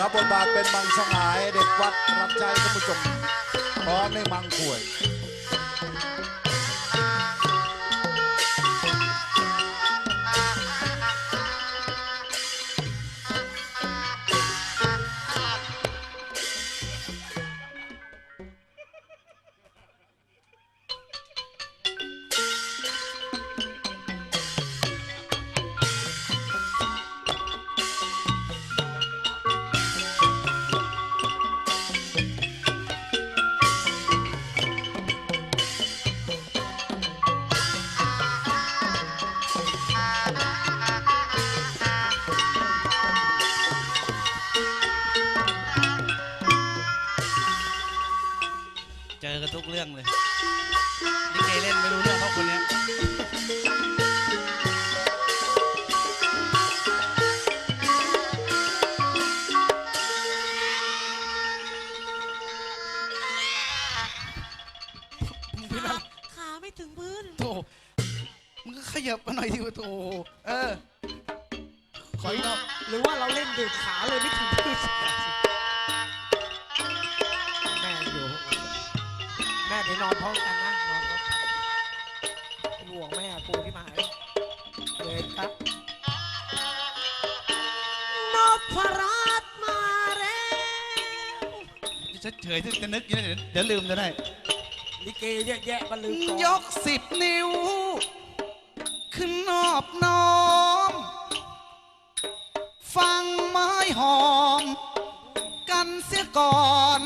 รับบทบาทเป็นมังสงายเด็กวัดรับใจท่านผู้ชมพร้อมในมังขวย กันทุกเรื่องเลยลิเกเล่นไม่รู้เรื่องเพราะคนเนี้ยขาขาไม่ถึงพื้น โถมึงก็ขยับมาหน่อยดิวะโถเออ ขออีกรอบ หรือว่าเราเล่นดูดขาเลยไม่ถึงพื้น ดี๋ยวนอนพร้อมกันนะนอนพร้อมกันห่วงแม่ปูที่มาเลยครับนพรัตน์มาแล้วเฉยๆจะนึกอยู่นะเดี๋ยวเดี๋ยวลืมจะได้ ลิเกเยอะแยะมาลืมก่อนยกสิบนิ้ว ขึ้นนอบน้อม ฟังไม้หอม กันเสียก่อน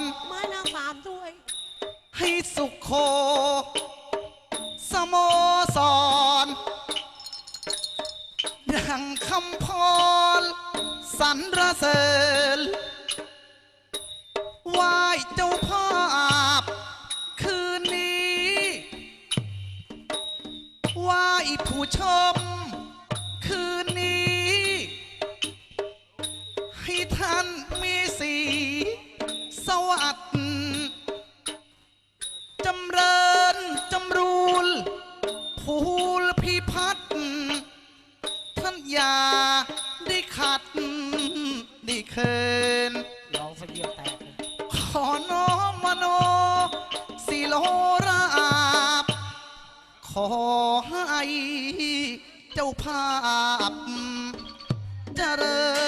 ให้สุขโค สโมสร ดังคำพรสรรเสริญไหวเจ้าภาพคืนนี้ไหวผู้ชม คืนนี้ ให้ท่าน คินร้องสะเดียวแตกขอน้อมมโนสิโลราบ ขอให้เจ้าภาพเจริญ